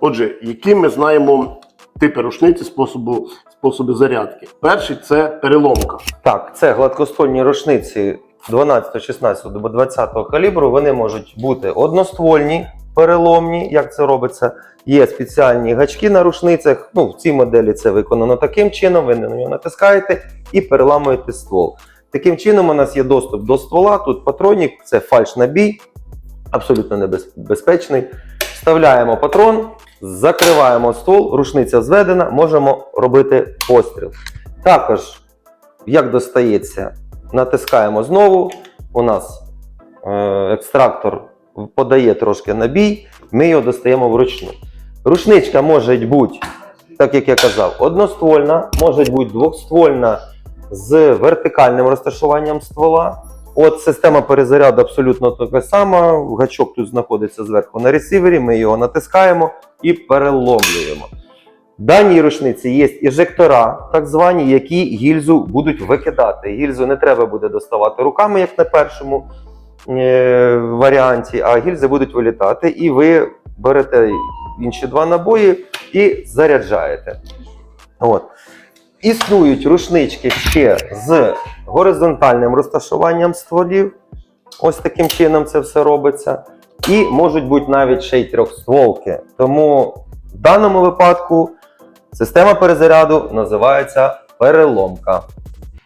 Отже, які ми знаємо типи рушниці, способу, способи зарядки? Перший це переломка. Так, це гладкоствольні рушниці 12, 16 або 20 калібру. Вони можуть бути одноствольні, переломні, як це робиться. Є спеціальні гачки на рушницях. Ну, в цій моделі це виконано таким чином. Ви на нього натискаєте і переламуєте ствол. Таким чином, у нас є доступ до ствола. Тут патронік, це фальш-набій, абсолютно небезпечний. Вставляємо патрон, закриваємо ствол, рушниця зведена, можемо робити постріл. Також, як достається, натискаємо знову. У нас е, екстрактор подає трошки набій, ми його достаємо вручну. Рушничка може бути, так як я казав, одноствольна, може бути двохствольна з вертикальним розташуванням ствола. От система перезаряду абсолютно така сама. Гачок тут знаходиться зверху на ресівері. Ми його натискаємо і переломлюємо. В даній рушниці є іжектора, так звані, які гільзу будуть викидати. Гільзу не треба буде доставати руками, як на першому е, варіанті, а гільзи будуть вилітати, і ви берете інші два набої і заряджаєте. От. Існують рушнички ще з горизонтальним розташуванням стволів. Ось таким чином це все робиться. І можуть бути навіть ще й трьохстволки. Тому в даному випадку система перезаряду називається переломка.